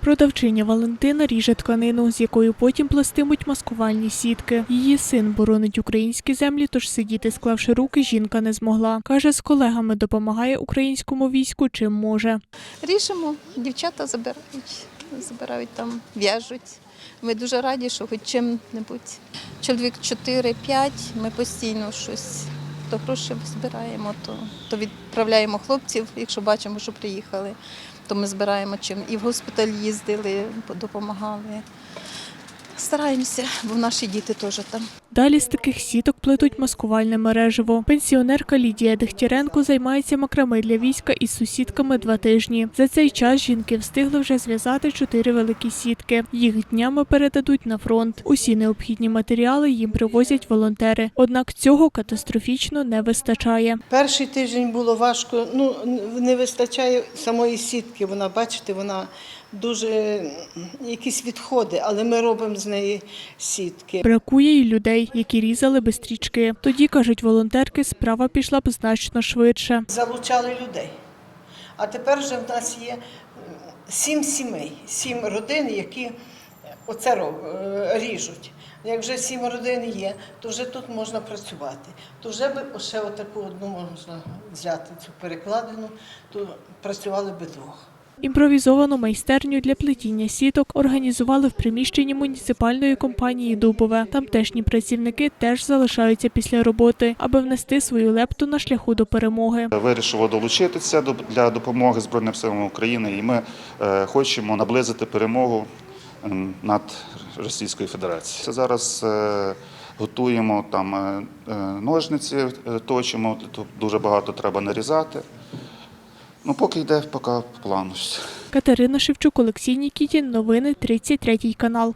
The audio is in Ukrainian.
Продавчиня Валентина ріже тканину, з якою потім пластимуть маскувальні сітки. Її син боронить українські землі, тож сидіти, склавши руки, жінка не змогла. Каже, з колегами допомагає українському війську чим може. Ріжемо, дівчата забирають, забирають там, в'яжуть. Ми дуже раді, що хоч чим-небудь. Чоловік 4-5, ми постійно щось. То гроші збираємо, то, то відправляємо хлопців, якщо бачимо, що приїхали, то ми збираємо чим. І в госпіталь їздили, допомагали. Стараємося, бо наші діти теж там. Далі з таких сіток плетуть маскувальне мереживо. Пенсіонерка Лідія Дегтяренко займається макрами для війська із сусідками два тижні. За цей час жінки встигли вже зв'язати чотири великі сітки. Їх днями передадуть на фронт. Усі необхідні матеріали їм привозять волонтери. Однак цього катастрофічно не вистачає. Перший тиждень було важко. Ну не вистачає самої сітки. Вона, бачите, вона дуже якісь відходи, але ми робимо з неї сітки. Бракує й людей, які різали би стрічки. Тоді кажуть волонтерки, справа пішла б значно швидше. Залучали людей. А тепер вже в нас є сім сімей, сім родин, які оце роб- е, ріжуть. Як вже сім родин є, то вже тут можна працювати. То вже би ще отаку одну можна взяти цю перекладину, то працювали би двох. Імпровізовану майстерню для плетіння сіток організували в приміщенні муніципальної компанії Дубове. Тамтешні працівники теж залишаються після роботи, аби внести свою лепту на шляху до перемоги. Вирішило долучитися до- для допомоги Збройним силам України, і ми е, хочемо наблизити перемогу ем, над Російською Федерацією. Зараз е, готуємо там е, ножниці, точимо, дуже багато треба нарізати. Ну, поки йде, поки по плану. Катерина Шевчук, Олексій Нікітін. Новини 33 канал.